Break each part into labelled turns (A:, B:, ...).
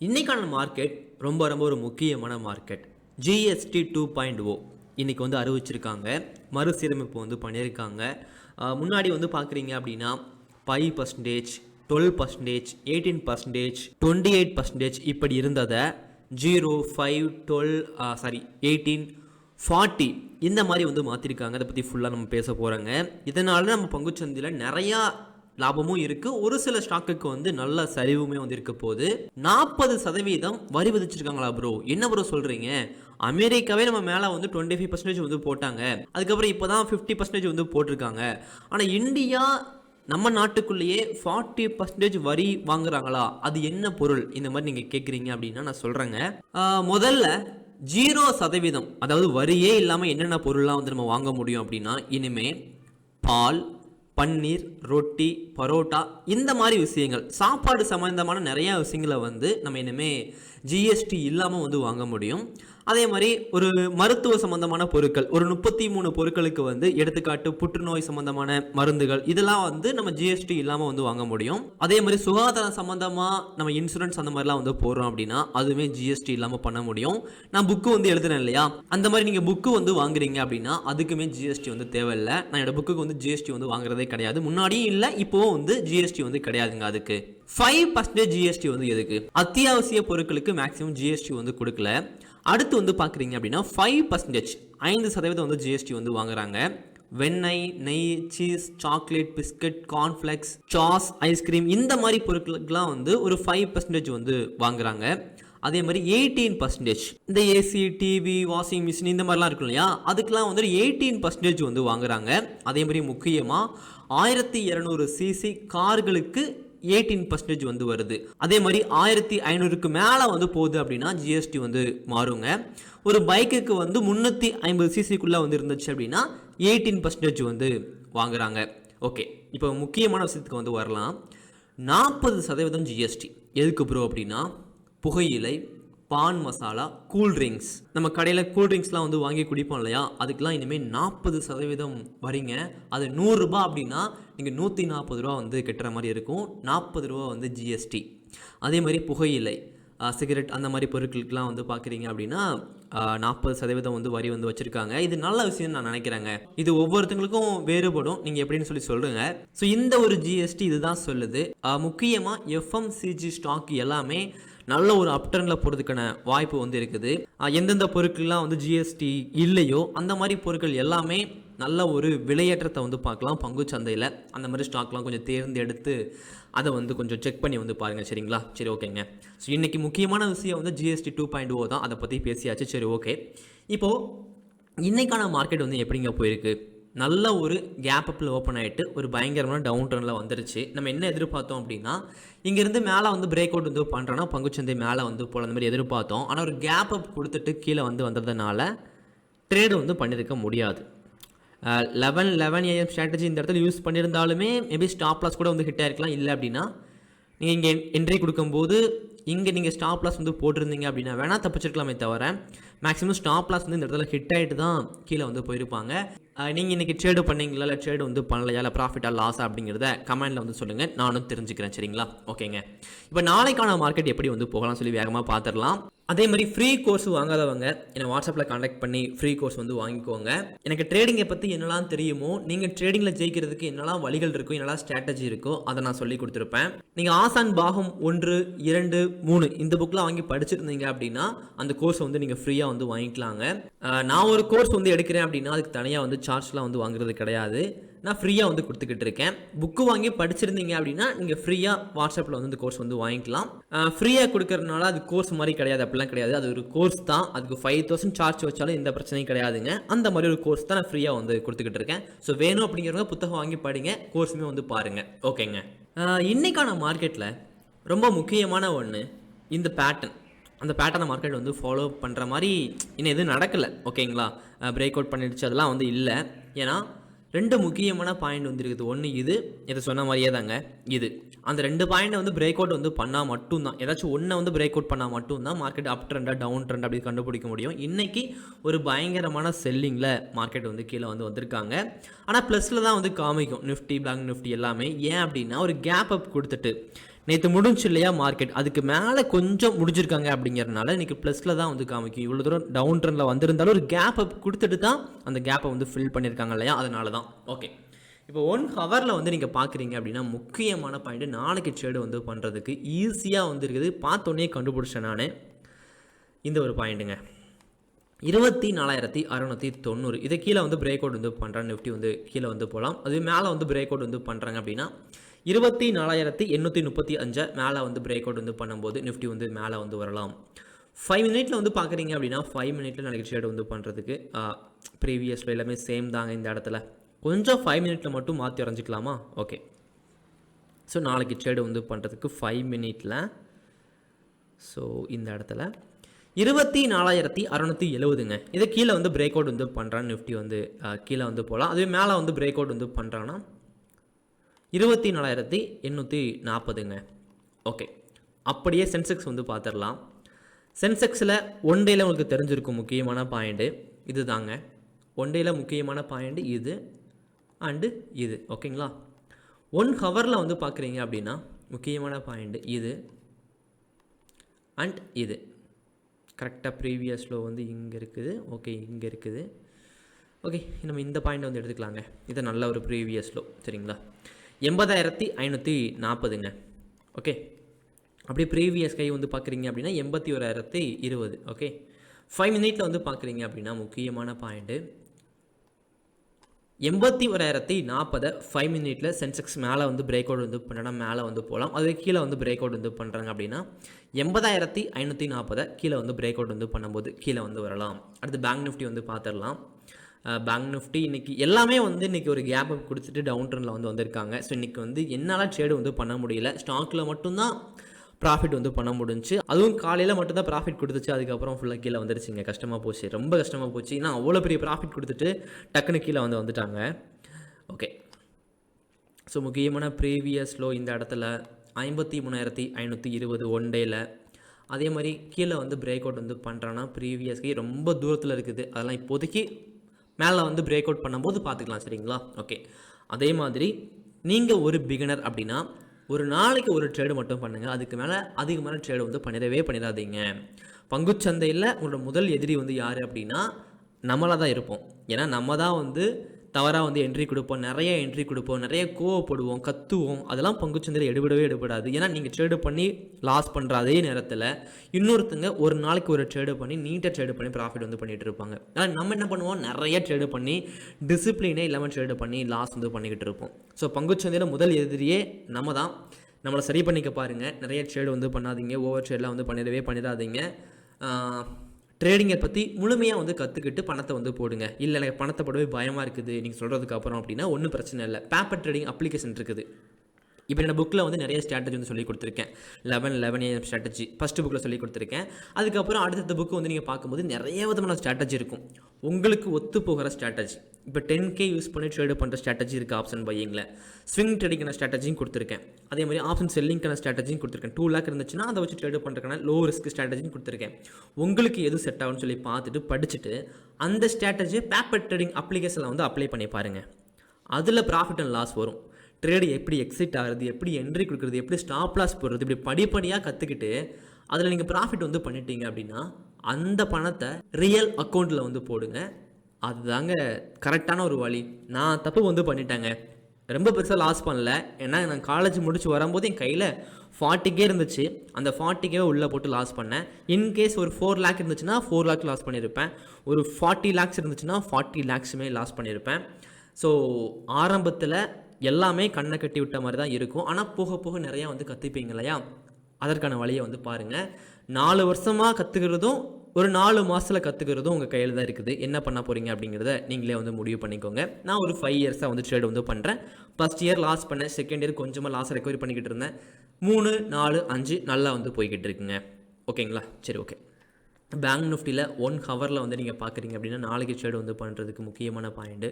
A: இன்றைக்கான மார்க்கெட் ரொம்ப ரொம்ப ஒரு முக்கியமான market GST two point O இன்றைக்கி வந்து அறிவிச்சிருக்காங்க. மறுசீரமைப்பு வந்து பண்ணியிருக்காங்க. முன்னாடி வந்து பார்க்குறீங்க அப்படின்னா five percentage twelve percentage eighteen percentage twenty eight percentage இப்படி இருந்ததை zero five twelve sorry eighteen forty இந்த மாதிரி வந்து மாற்றிருக்காங்க அதை பற்றி ஃபுல்லாக நம்ம பேச போகிறோங்க இதனால நம்ம பங்குச்சந்தையில் நிறையா லாபமும் இருக்குது ஒரு சில ஸ்டாக்குக்கு வந்து நல்ல சரிவுமே வந்து இருக்க போகுது. நாற்பது சதவீதம் வரி விதிச்சிருக்காங்களா ப்ரோ என்ன ப்ரோ சொல்கிறீங்க அமெரிக்காவே நம்ம மேலே வந்து டுவெண்ட்டி ஃபைவ் பர்சன்டேஜ் வந்து போட்டாங்க. அதுக்கப்புறம் இப்போ தான் ஃபிஃப்டி பர்சன்டேஜ் வந்து போட்டிருக்காங்க. ஆனால் இந்தியா நம்ம நாட்டுக்குள்ளேயே ஃபார்ட்டி பர்சன்டேஜ் வரி வாங்குறாங்களா? அது என்ன பொருள்? இந்த மாதிரி நீங்கள் கேட்குறீங்க அப்படின்னா நான் சொல்கிறேங்க முதல்ல ஜீரோ சதவீதம் அதாவது வரியே இல்லாமல் என்னென்ன பொருள்லாம் வந்து நம்ம வாங்க முடியும் அப்படின்னா இனிமேல் பால் பன்னீர் ரொட்டி பரோட்டா இந்த மாதிரி விஷயங்கள். சாப்பாடு சம்மந்தமான நிறையா விஷயங்களை வந்து நம்ம இனிமேல் ஜிஎஸ்டி இல்லாமல் வந்து வாங்க முடியும். அதே மாதிரி ஒரு மருத்துவ சம்பந்தமான பொருட்கள் ஒரு முப்பத்தி மூணு பொருட்களுக்கு வந்து எடுத்துக்காட்டு புற்றுநோய் சம்பந்தமான மருந்துகள் இதெல்லாம் வந்து நம்ம ஜிஎஸ்டி இல்லாமல் வந்து வாங்க முடியும். அதே மாதிரி சுகாதாரம் சம்பந்தமாக நம்ம இன்சூரன்ஸ் அந்த மாதிரிலாம் வந்து போடுறோம் அப்படின்னா அதுவுமே ஜிஎஸ்டி இல்லாமல் பண்ண முடியும். நான் புக்கு வந்து எழுதுனேன் இல்லையா? அந்த மாதிரி நீங்கள் புக்கு வந்து வாங்குறீங்க அப்படின்னா அதுக்குமே ஜிஎஸ்டி வந்து தேவையில்லை. நான் என்னோட புக்குக்கு வந்து ஜிஎஸ்டி வந்து வாங்குறதே கிடையாது. முன்னாடியும் இல்லை இப்போவும் வந்து ஜிஎஸ்டி வந்து கிடையாதுங்க அதுக்கு. ஃபைவ் பர்சன்டேஜ் ஜிஎஸ்டி வந்து எதுக்கு? அத்தியாவசிய பொருட்களுக்கு மேக்ஸிமம் ஜிஎஸ்டி வந்து கொடுக்கல. அடுத்து வந்து பார்க்குறீங்க அப்படின்னா ஃபைவ் பர்சன்டேஜ் ஐந்து சதவீதம் வந்து ஜிஎஸ்டி வந்து வாங்குறாங்க. வெண்ணெய் நெய் cheese chocolate biscuit cornflakes sauce ice cream இந்த மாதிரி பொருட்களுக்கெல்லாம் வந்து ஒரு ஃபைவ் பர்சன்டேஜ் வந்து வாங்குறாங்க. அதே மாதிரி எயிட்டீன் பர்சன்டேஜ் இந்த ஏசி டிவி வாஷிங் மிஷின் இந்த மாதிரிலாம் இருக்கும் இல்லையா? அதுக்கெலாம் வந்து எயிட்டீன் பர்சன்டேஜ் வந்து வாங்குறாங்க. அதே மாதிரி முக்கியமாக ஆயிரத்தி இரநூறு சிசி கார்களுக்கு எயிட்டீன் பர்சன்டேஜ் வந்து வருது. அதே மாதிரி ஆயிரத்தி ஐநூறுக்கு மேலே வந்து போகுது அப்படின்னா ஜிஎஸ்டி வந்து மாறுங்க. ஒரு பைக்குக்கு வந்து முந்நூற்றி ஐம்பது சிசிக்குள்ளே வந்து இருந்துச்சு அப்படின்னா எயிட்டீன் பர்சன்டேஜ் வந்து வாங்குறாங்க. ஓகே இப்போ முக்கியமான விஷயத்துக்கு வந்து வரலாம். நாற்பது சதவீதம் ஜிஎஸ்டி எதுக்கு ப்ரோ அப்படின்னா புகையிலை பான் மசாலா கூல்ட்ரிங்க்ஸ் நம்ம கடையில் கூல் ட்ரிங்க்ஸ்லாம் வந்து வாங்கி குடிப்போம் இல்லையா? அதுக்கெலாம் இனிமேல் நாற்பது சதவீதம் வரீங்க. அது நூறுரூபா அப்படின்னா நீங்கள் நூற்றி நாற்பது ரூபா வந்து கட்டுற மாதிரி இருக்கும். நாற்பது ரூபா வந்து ஜிஎஸ்டி அதே மாதிரி புகையிலை சிகரெட் அந்த மாதிரி பொருட்களுக்கெலாம் வந்து பார்க்குறீங்க அப்படின்னா நாற்பது சதவீதம் வந்து வரி வந்து வச்சுருக்காங்க. இது நல்ல விஷயம் நான் நினைக்கிறேங்க. இது ஒவ்வொருத்தங்களுக்கும் வேறுபடும். நீங்கள் எப்படின்னு சொல்லி சொல்லுங்க. ஸோ இந்த ஒரு ஜிஎஸ்டி இதுதான் சொல்லுது. முக்கியமாக எஃப்எம்சிஜி ஸ்டாக் எல்லாமே நல்ல ஒரு அப்டர்னில் போகிறதுக்கான வாய்ப்பு வந்து இருக்குது. எந்தெந்த பொருட்கள்லாம் வந்து ஜிஎஸ்டி இல்லையோ அந்த மாதிரி பொருட்கள் எல்லாமே நல்ல ஒரு விலையேற்றத்தை வந்து பார்க்கலாம் பங்கு சந்தையில் அந்த மாதிரி ஸ்டாக்லாம் கொஞ்சம் தேர்ந்தெடுத்து அதை வந்து கொஞ்சம் செக் பண்ணி வந்து பாருங்கள் சரிங்களா? சரி ஓகேங்க. ஸோ இன்றைக்கி முக்கியமான விஷயம் வந்து ஜிஎஸ்டி டூ பாயிண்ட் ஓ தான். அதை பற்றி பேசியாச்சு. சரி ஓகே. இப்போது இன்றைக்கான மார்க்கெட் வந்து எப்படிங்க போயிருக்கு? நல்ல ஒரு கேப் அப்பில் ஓப்பன் ஆகிட்டு ஒரு பயங்கரமான டவுன் டர்னில் வந்துருச்சு. நம்ம என்ன எதிர்பார்த்தோம் அப்படின்னா இங்கேருந்து மேலே வந்து பிரேக் அவுட் வந்து பண்ணுறோன்னா பங்குச்சந்தை மேலே வந்து போல அந்த மாதிரி எதிர்பார்த்தோம். ஆனால் ஒரு கேப் அப் கொடுத்துட்டு கீழே வந்து வந்ததுனால ட்ரேடு வந்து பண்ணியிருக்க முடியாது. லெவன் லெவன் ஏஎம் ஸ்ட்ராட்டஜி இந்த இடத்துல யூஸ் பண்ணியிருந்தாலுமே மேபி ஸ்டாப் லாஸ் கூட வந்து ஹிட் ஆகிருக்கலாம் இல்லை அப்படின்னா நீங்கள் இங்கே என்ட்ரி கொடுக்கும்போது இங்கே நீங்கள் ஸ்டாப் லாஸ் வந்து போட்டிருந்தீங்க அப்படின்னா வேணால் தப்பிச்சிருக்கலாமே தவிர மேக்ஸிமம் ஸ்டாப் லாஸ் வந்து இந்த இடத்துல ஹிட் ஆகிட்டு தான் கீழே வந்து போயிருப்பாங்க. நீங்கள் இன்றைக்கி ட்ரேடு பண்ணீங்களா? இல்லை ட்ரேடு வந்து பண்ணலையா? இல்லை ப்ராஃபிட்டாக லாஸா அப்படிங்கிறத கமெண்டில் வந்து சொல்லுங்கள் நானும் தெரிஞ்சுக்கிறேன் சரிங்களா? ஓகேங்க இப்போ நாளைக்கான மார்க்கெட் எப்படி வந்து போகலாம் சொல்லி வேகமாக பார்த்துடலாம். அதே மாதிரி ஃப்ரீ கோர்ஸ் வாங்காதவங்க என்னை வாட்ஸ்அப்பில் காண்டாக்ட் பண்ணி ஃப்ரீ கோர்ஸ் வந்து வாங்கிக்கோங்க. எனக்கு ட்ரேடிங்கை பற்றி என்னெல்லாம் தெரியுமோ நீங்கள் ட்ரேடிங்கில் ஜெயிக்கிறதுக்கு என்னெல்லாம் வழிகள் இருக்கும் என்னெல்லாம் ஸ்ட்ராட்டஜி இருக்கோ அதை நான் சொல்லி கொடுத்துருப்பேன். நீங்கள் ஆசான் பாகம் ஒன்று இரண்டு மூணு இந்த புக்கில் வாங்கி படிச்சிருந்தீங்க அப்படின்னா அந்த கோர்ஸை வந்து நீங்கள் ஃப்ரீயாக வந்து வாங்கிக்கலாங்க. நான் ஒரு கோர்ஸ் வந்து எடுக்கிறேன் அப்படின்னா அதுக்கு தனியாக வந்து சார்ஜ்லாம் வந்து வாங்குறது கிடையாது. நான் ஃப்ரீயாக வந்து கொடுத்துக்கிட்டு இருக்கேன் புக்கு வாங்கி படிச்சிருந்தீங்க அப்படின்னா நீங்கள் ஃப்ரீயாக வாட்ஸ்அப்பில் வந்து இந்த கோர்ஸ் வந்து வாங்கிக்கலாம். ஃப்ரீயாக கொடுக்கறதுனால அது கோர்ஸ் மாதிரி கிடையாது அப்படிலாம் கிடையாது. அது ஒரு கோர்ஸ் தான். அதுக்கு ஃபைவ் தௌசண்ட் சார்ஜ் வச்சாலும் எந்த பிரச்சனையும் கிடையாதுங்க. அந்த மாதிரி ஒரு கோர்ஸ் தான் நான் ஃப்ரீயாக வந்து கொடுத்துக்கிட்டு இருக்கேன் ஸோ வேணும் அப்படிங்கிறவங்க புத்தகம் வாங்கி படிங்க கோர்ஸுமே வந்து பாருங்கள் ஓகேங்க இன்றைக்கான மார்க்கெட்டில் ரொம்ப முக்கியமான ஒன்று இந்த பேட்டர்ன் அந்த பேட்டர்னை மார்க்கெட் வந்து ஃபாலோ பண்ணுற மாதிரி இன்னும் எதுவும் நடக்கலை. ஓகேங்களா பிரேக் அவுட் பண்ணிடுச்சு அதெல்லாம் வந்து இல்லை. ஏன்னா ரெண்டு முக்கியமான பாயிண்ட் வந்துருக்குது. ஒன்று இது இதை சொன்ன மாதிரியே தாங்க இது. அந்த ரெண்டு பாயிண்டை வந்து பிரேக் அவுட் வந்து பண்ணால் மட்டும்தான். ஏதாச்சும் ஒன்றை வந்து பிரேக் அவுட் பண்ணால் மட்டும்தான் மார்க்கெட் அப் ட்ரெண்டாக டவுன் ட்ரெண்ட் அப்படி கண்டுபிடிக்க முடியும். இன்றைக்கி ஒரு பயங்கரமான செல்லிங்கில் மார்க்கெட் வந்து கீழே வந்து வந்திருக்காங்க. ஆனால் ப்ளஸில் தான் வந்து காமிக்கும். நிஃப்டி பேங்க் நிஃப்டி எல்லாமே. ஏன் அப்படின்னா ஒரு கேப் அப் கொடுத்துட்டு. நேற்று முடிஞ்சு இல்லையா மார்க்கெட் அதுக்கு மேலே கொஞ்சம் முடிஞ்சிருக்காங்க அப்படிங்கிறதுனால இன்றைக்கி ப்ளஸில் தான் வந்து காமிக்கும். இவ்வளோ தூரம் டவுன் ட்ரெண்டில் வந்திருந்தாலும் ஒரு கேப்பை கொடுத்துட்டு தான் அந்த கேப்பை வந்து ஃபில் பண்ணியிருக்காங்க இல்லையா? அதனால தான். ஓகே இப்போ ஒன் ஹவரில் வந்து நீங்கள் பார்க்குறீங்க அப்படின்னா முக்கியமான பாயிண்ட் நாளைக்கு ட்ரேடு வந்து பண்ணுறதுக்கு ஈஸியாக வந்து இருக்குது. பார்த்தோன்னே கண்டுபிடிச்சேன் நான். இந்த ஒரு பாயிண்ட்டுங்க இருபத்தி நாலாயிரத்தி அறநூற்றி தொண்ணூறு. இதை கீழே வந்து பிரேக் அவுட் வந்து பண்ணுறேன் நிஃப்டி வந்து கீழே வந்து போகலாம். அது மேலே வந்து பிரேக் அவுட் வந்து பண்ணுறாங்க அப்படின்னா இருபத்தி நாலாயிரத்தி எண்ணூற்றி முப்பத்தி அஞ்சை மேலே வந்து பிரேக் அவுட் வந்து பண்ணும்போது நிஃப்டி வந்து மேலே வந்து வரலாம். ஃபைவ் மினிட்ல வந்து பார்க்குறீங்க அப்படின்னா ஃபைவ் மினிட்ல நாளைக்கு ட்ரேட் வந்து பண்ணுறதுக்கு ப்ரீவியஸில் எல்லாமே சேம் தாங்க இந்த இடத்துல. கொஞ்சம் ஃபைவ் மினிட்ல மட்டும் மாற்றி வரைஞ்சிக்கலாமா? ஓகே ஸோ நாளைக்கு ட்ரேடு வந்து பண்ணுறதுக்கு ஃபைவ் மினிட்ல ஸோ இந்த இடத்துல. இருபத்தி நாலாயிரத்தி அறநூற்றி எழுபதுங்க இதை கீழே வந்து பிரேக் அவுட் வந்து பண்ணுறான்னு நிஃப்டி வந்து கீழே வந்து போகலாம் அதுவே மேலே வந்து பிரேக் அவுட் வந்து பண்ணுறான்னா இருபத்தி நாலாயிரத்தி எண்ணூற்றி நாற்பதுங்க. ஓகே அப்படியே சென்செக்ஸ் வந்து பார்த்துடலாம் சென்செக்ஸில் ஒன் டேயில் உங்களுக்கு தெரிஞ்சிருக்கும் முக்கியமான பாயிண்ட்டு இது தாங்க ஒன் டேயில் முக்கியமான பாயிண்ட்டு இது அண்டு இது. ஓகேங்களா ஒன் ஹவரில் வந்து பார்க்குறீங்க அப்படின்னா முக்கியமான பாயிண்ட்டு இது அண்ட் இது. கரெக்டாக ப்ரீவியஸ் லோ வந்து இங்கே இருக்குது. ஓகே இங்கே இருக்குது. ஓகே நம்ம இந்த பாயிண்ட் வந்து எடுத்துக்கலாங்க. இது நல்ல ஒரு ப்ரீவியஸ் லோ சரிங்களா? எண்பதாயிரத்தி ஐநூற்றி நாற்பதுங்க. ஓகே அப்படியே ப்ரீவியஸ் கை வந்து பார்க்குறீங்க அப்படின்னா எண்பத்தி ஓராயிரத்தி இருபது. ஓகே ஃபைவ் மினிட்ல வந்து பார்க்குறீங்க அப்படின்னா முக்கியமான பாயிண்ட்டு எண்பத்தி ஓராயிரத்தி நாற்பதை ஃபைவ் மினிட்ல சென்செக்ஸ் மேலே வந்து பிரேக் அவுட் வந்து பண்ணனா மேலே வந்து போகலாம். அது கீழே வந்து பிரேக் அவுட் வந்து பண்ணுறாங்க அப்படின்னா எண்பதாயிரத்தி ஐநூற்றி நாற்பதை கீழே வந்து பிரேக் அவுட் வந்து பண்ணும்போது கீழே வந்து வரலாம். அடுத்து பேங்க் நிஃப்டி வந்து பார்த்துடலாம். பேங்க் நிஃப்டி இன்றைக்கி எல்லாமே வந்து இன்னைக்கு ஒரு கேப் கொடுத்துட்டு டவுன் ட்ரெண்டில் வந்து வந்திருக்காங்க. ஸோ இன்றைக்கி வந்து என்னால் ட்ரேடு வந்து பண்ண முடியல. ஸ்டாக்கில் மட்டும்தான் ப்ராஃபிட் வந்து பண்ண முடிஞ்சுச்சு. அதுவும் காலையில் மட்டும்தான் ப்ராஃபிட் கொடுத்துச்சு. அதுக்கப்புறம் ஃபுல்லாக கீழே வந்துருச்சுங்க கஷ்டமாக போச்சு. ரொம்ப கஷ்டமாக போச்சு. ஏன்னா அவ்வளோ பெரிய ப்ராஃபிட் கொடுத்துட்டு டக்குன்னு கீழே வந்து வந்துட்டாங்க. ஓகே ஸோ முக்கியமான ப்ரீவியஸ் லோ இந்த இடத்துல ஐம்பத்தி மூணாயிரத்தி ஐநூற்றி இருபது ஒன் டேயில் அதே மாதிரி கீழே வந்து பிரேக் அவுட் வந்து பண்ணுறான்னா ப்ரீவியஸ்க்கு ரொம்ப தூரத்தில் இருக்குது. அதெல்லாம் இப்போதைக்கு மேலே வந்து பிரேக் அவுட் பண்ணும்போது பார்த்துக்கலாம் சரிங்களா? ஓகே அதே மாதிரி நீங்கள் ஒரு பிகினர் அப்படின்னா ஒரு நாளைக்கு ஒரு ட்ரேடு மட்டும் பண்ணுங்கள் அதுக்கு மேலே அதிகமான ட்ரேடு வந்து பண்ணிடவே பண்ணிடாதீங்க. பங்குச்சந்தையில் உங்களோட முதல் எதிரி வந்து யார் அப்படின்னா நம்மளாக தான் இருப்போம். ஏன்னா நம்ம தான் வந்து தவறாக வந்து என்ட்ரி கொடுப்போம் நிறைய என்ட்ரி கொடுப்போம் நிறைய கோவப்படுவோம் கத்துவோம். அதெல்லாம் பங்குச்சந்தையில் எடுபடவே எடுபடாது. ஏன்னா நீங்கள் ட்ரேடு பண்ணி லாஸ் பண்ணுற அதே நேரத்தில் இன்னொருத்தங்க ஒரு நாளைக்கு ஒரு ட்ரேடு பண்ணி நீட்டாக ட்ரேடு பண்ணி ப்ராஃபிட் வந்து பண்ணிகிட்டு இருப்பாங்க. ஆனால் நம்ம என்ன பண்ணுவோம்? நிறைய ட்ரேடு பண்ணி டிசிப்ளினே இல்லாமல் ட்ரேடு பண்ணி லாஸ் வந்து பண்ணிக்கிட்டு இருப்போம். ஸோ பங்குச்சந்தையில் முதல் எதிரியே நம்ம தான். நம்மளை சரி பண்ணிக்க பாருங்கள் நிறைய ட்ரேடு வந்து பண்ணாதீங்க. ஓவர் ட்ரேட்லாம் வந்து பண்ணிடவே பண்ணிடாதீங்க. ட்ரேடிங்கை பற்றி முழுமையாக வந்து கற்றுக்கிட்டு பணத்தை வந்து போடுங்க. இல்லை எனக்கு பணத்தை போடவே பயமாக இருக்குது. நீங்கள் சொல்கிறதுக்கு அப்புறம் அப்படின்னா ஒன்றும் பிரச்சனை இல்லை. பேப்பர் ட்ரேடிங் அப்ளிகேஷன் இருக்குது. இப்போ என்னோட புக்கில் வந்து நிறைய ஸ்ட்ராட்டஜி வந்து சொல்லி கொடுத்துருக்கேன். Eleven eleven AM strategy first புக்கில் சொல்லி கொடுத்துருக்கேன். அதுக்கப்புறம் அடுத்தடுத்த புக்கு வந்து நீங்கள் பார்க்கும்போது நிறைய விதமான ஸ்ட்ராட்டஜி இருக்கும். உங்களுக்கு ஒத்து போகிற ஸ்ட்ராட்டஜி இப்போ டென் கே யூஸ் பண்ணி ட்ரேடு பண்ணுற ஸ்ட்ராட்டஜி இருக்குது ஆப்ஷன் பையிங்கில் ஸ்விங் ட்ரேடிங்கான ஸ்ட்ராட்டஜியும் கொடுத்துருக்கேன். அதே மாதிரி ஆப்ஷன் செல்லிங்கான ஸ்ட்ராட்டஜியும் கொடுத்துருக்கேன். டூ லேக் இருந்துச்சுன்னா அதை வச்சு ட்ரேடு பண்ணுறக்கான லோ ரிஸ்க் ஸ்ட்ராட்டஜியும் கொடுத்துருக்கேன். உங்களுக்கு எது செட் ஆகும்னு சொல்லி பார்த்துட்டு படிச்சுட்டு அந்த ஸ்ட்ராட்டஜியை பேப்பர் ட்ரேடிங் அப்ளிகேஷனில் வந்து அப்ளை பண்ணி பாருங்கள் அதில் ப்ராஃபிட் அண்ட் லாஸ் வரும். ட்ரேடு எப்படி எக்ஸிட் ஆகுறது எப்படி என்ட்ரி கொடுக்குறது எப்படி ஸ்டாப் லாஸ் போடுறது இப்படி படிப்படியாக கற்றுக்கிட்டு அதில் நீங்கள் ப்ராஃபிட் வந்து பண்ணிட்டீங்க அப்படின்னா அந்த பணத்தை ரியல் அக்கௌண்ட்டில் வந்து போடுங்க. அதுதாங்க கரெக்டான ஒரு வழி. நான் தப்பு வந்து பண்ணிட்டேங்க. ரொம்ப பெருசாக லாஸ் பண்ணல. ஏன்னா நான் காலேஜ் முடிச்சு வரும்போது என் கையில் ஃபார்ட்டிக்கே இருந்துச்சு. அந்த ஃபார்ட்டிக்கே உள்ளே போட்டு லாஸ் பண்ணேன். இன்கேஸ் ஒரு ஃபோர் லேக் இருந்துச்சுன்னா ஃபோர் லேக் லாஸ் பண்ணியிருப்பேன் ஒரு ஃபார்ட்டி லேக்ஸ் இருந்துச்சுன்னா ஃபார்ட்டி லேக்ஸுமே லாஸ் பண்ணியிருப்பேன் ஸோ ஆரம்பத்தில் எல்லாமே கண்ணை கட்டி விட்ட மாதிரி தான் இருக்கும். ஆனால் போக போக நிறையா வந்து கற்றுப்பீங்க இல்லையா? அதற்கான வழியை வந்து பாருங்கள் நாலு வருஷமாக கற்றுக்கிறதும் ஒரு நாலு மாதத்தில் கற்றுக்கிறதும் உங்கள் கையில் தான் இருக்குது. என்ன பண்ண போகிறீங்க அப்படிங்கிறத நீங்களே வந்து முடிவு பண்ணிக்கோங்க. நான் ஒரு ஃபைவ் இயர்ஸாக வந்து ட்ரேட் வந்து பண்ணுறேன் ஃபஸ்ட் இயர் லாஸ் பண்ணேன். செகண்ட் இயர் கொஞ்சமாக லாஸ் ரெக்கவரி பண்ணிக்கிட்டு இருந்தேன். மூணு நாலு அஞ்சு நல்லா வந்து போய்கிட்டு இருக்குங்க. ஓகேங்களா? சரி ஓகே பேங்க் நிஃப்டியில் ஒன் ஹவரில் வந்து நீங்கள் பார்க்குறீங்க அப்படின்னா நாளைக்கு ட்ரேட் வந்து பண்ணுறதுக்கு முக்கியமான பாயிண்ட்டு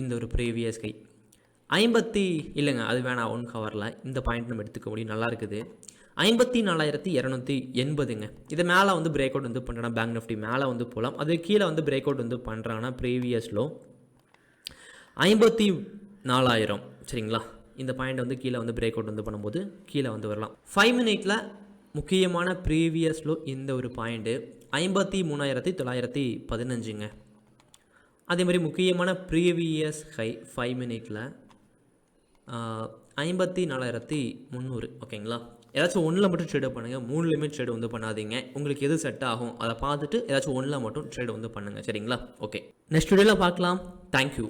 A: இந்த ஒரு ப்ரீவியஸ் கை. ஐம்பத்தி இல்லைங்க அது வேணாம் ஒன் ஹவரில் இந்த பாயிண்ட் நம்ம எடுத்துக்க முடியும். நல்லா இருக்குது. ஐம்பத்தி நாலாயிரத்தி இரநூத்தி எண்பதுங்க. இதை மேலே வந்து பிரேக் அவுட் வந்து பண்ணுறேன்னா பேங்க் நிஃப்டி மேலே வந்து போகலாம் அது கீழே வந்து பிரேக் அவுட் வந்து பண்ணுறாங்கன்னா ப்ரீவியஸ் லோ ஐம்பத்தி நாலாயிரம். சரிங்களா? இந்த பாயிண்ட் வந்து கீழே வந்து பிரேக் அவுட் வந்து பண்ணும்போது கீழே வந்து வரலாம். ஃபைவ் மினிட்ல முக்கியமான ப்ரீவியஸ் லோ இந்த ஒரு பாயிண்ட்டு ஐம்பத்தி மூணாயிரத்தி தொள்ளாயிரத்தி பதினஞ்சுங்க. அதே மாதிரி முக்கியமான ப்ரீவியஸ் ஹை ஃபைவ் மினிட்ல ஐம்பத்தி நாலாயிரத்தி முந்நூறு ஓகேங்களா? ஏதாச்சும் ஒன்றில் மட்டும் ட்ரேட் பண்ணுங்கள் மூணுலேயுமே ட்ரேட் வந்து பண்ணாதீங்க. உங்களுக்கு எது செட் ஆகும் அதை பார்த்துட்டு ஏதாச்சும் ஒன்றில் மட்டும் ட்ரேட் வந்து பண்ணுங்கள் சரிங்களா? ஓகே நெக்ஸ்ட் வீடியோவில் பார்க்கலாம். தேங்க்யூ